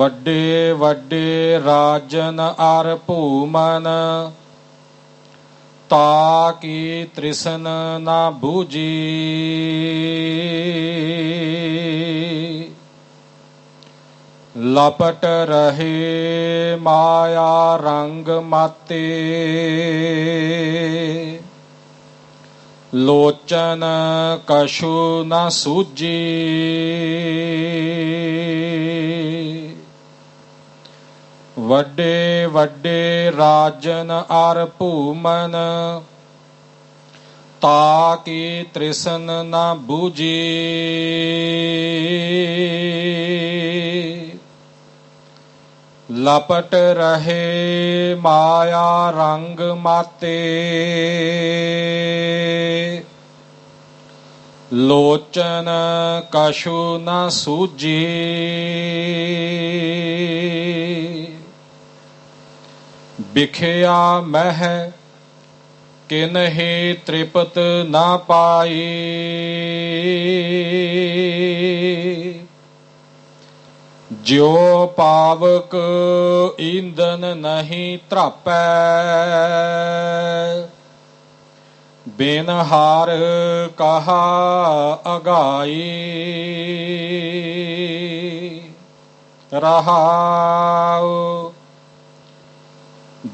ਵੱਡੇ ਵੱਡੇ ਰਾਜਨ ਅਰ ਭੂਮਨ, ਤਾ ਕੀ ਤ੍ਰਿਸ਼ਨ ਨਾ ਬੂਜੀ ਲਪਟ ਰਹੇ ਮਾਇਆ ਰੰਗ ਮਾਤੇ। ਲੋਚਨ ਕਛੂ ਨਾ ਸੂਜੀ ਵੱਡੇ ਵੱਡੇ ਰਾਜਨ ਅਰ ਭੂਮਨ, ਤਾ ਕੀ ਤ੍ਰਿਸ਼ਨ ਨਾ ਬੂਜੀ ਲਪਟ ਰਹੇ ਮਾਇਆ ਰੰਗ ਮਾਤੇ। ਲੋਚਨ ਕਛੂ ਨ ਸੂਜੀ ਵਿਖਿਆ ਮਹਿ ਕਿਨਹੀ ਤ੍ਰਿਪਤ ਨਾ ਪਾਈ। ਜਿਉ ਪਾਵਕ ਈਂਦਨ ਨਹੀਂ ਧਰਾਪੈ। ਬਿਨ ਹਾਰ ਕਹਾ ਅਗਾਈ। ਰਹਾਉ।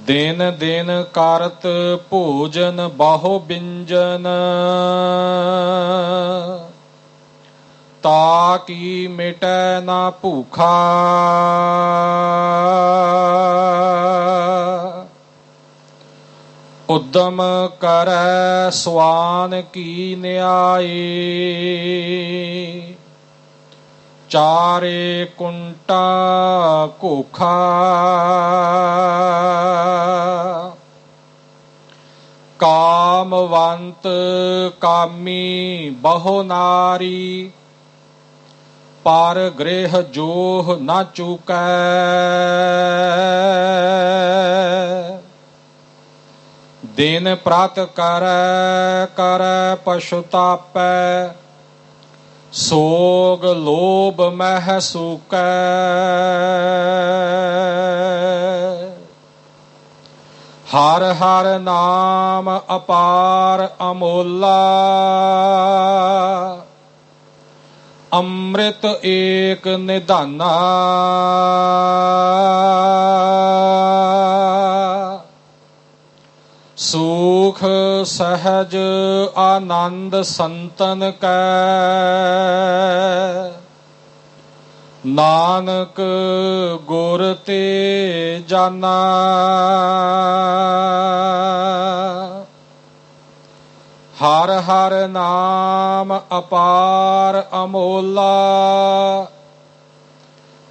ਦਿਨ ਦਿਨ ਕਰਤ ਭੋਜਨ ਬਾਹੋ ਬਿੰਜਨ। ਤਾ ਕੀ ਮਿਟੈ ਨਾ ਭੂਖਾ। ਉਦਮ ਕਰੈ ਸਵਾਨ ਕੀ ਨਿਆਈ ਚਾਰੇ ਕੁੰਟਾ ਕੋਖਾ ਕਾਮਵੰਤ ਕਾਮੀ ਬਹੁ ਨਾਰੀ, ਪਰ ਗ੍ਰਹਿ ਜੋਹ ਨਾ ਚੁਕੈ। ਦਿਨ ਪ੍ਰਾਤ ਕਰ ਕਰ ਪਸ਼ੁਤਾਪੈ ਸੋਗ ਲੋਭ ਮਹਿ ਸੂਕੈ। ਹਰ ਹਰ ਨਾਮ ਅਪਾਰ ਅਮੋਲਾ। ਅੰਮ੍ਰਿਤ ਏਕ ਨਿਧਾਨਾ। ਸੁਖ ਸਹਜ ਆਨੰਦ ਸੰਤਨ ਕੈ। ਨਾਨਕ ਗੁਰ ਤੇ ਜਾਨਾ। ਹਰ ਹਰ ਨਾਮ ਅਪਾਰ ਅਮੋਲਾ।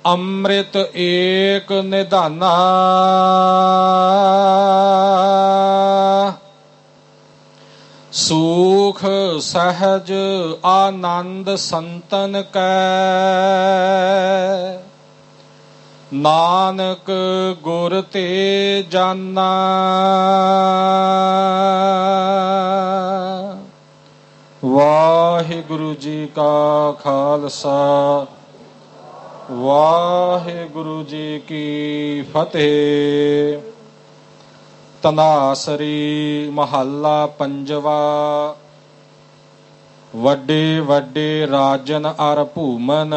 ਅੰਮ੍ਰਿਤ ਏਕ ਨਿਧਾਨਾ। ਸੁਖ ਸਹਜ ਆਨੰਦ ਸੰਤਨ ਕੈ। ਨਾਨਕ ਗੁਰ ਤੇ ਜਾਨਾ। ਵਾਹਿਗੁਰੂ ਜੀ ਕਾ ਖਾਲਸਾ। ਵਾਹਿਗੁਰੂ ਜੀ ਕੀ ਫਤਿਹ। ਤਨਾਸਰੀ ਮਹੱਲਾ ਪੰਜਵਾ। ਵੱਡੇ ਵੱਡੇ ਰਾਜਨ ਅਰ ਭੂਮਨ,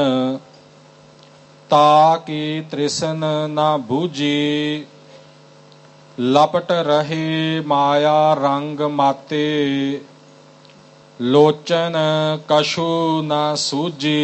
ਤਾ ਕੀ ਤ੍ਰਿਸ਼ਨ ਨਾ ਬੂਜੀ ਲਪਟ ਰਹੇ ਮਾਇਆ ਰੰਗ ਮਾਤੇ, ਲੋਚਨ ਕਸ਼ੂ ਨਾ ਸੂਜੀ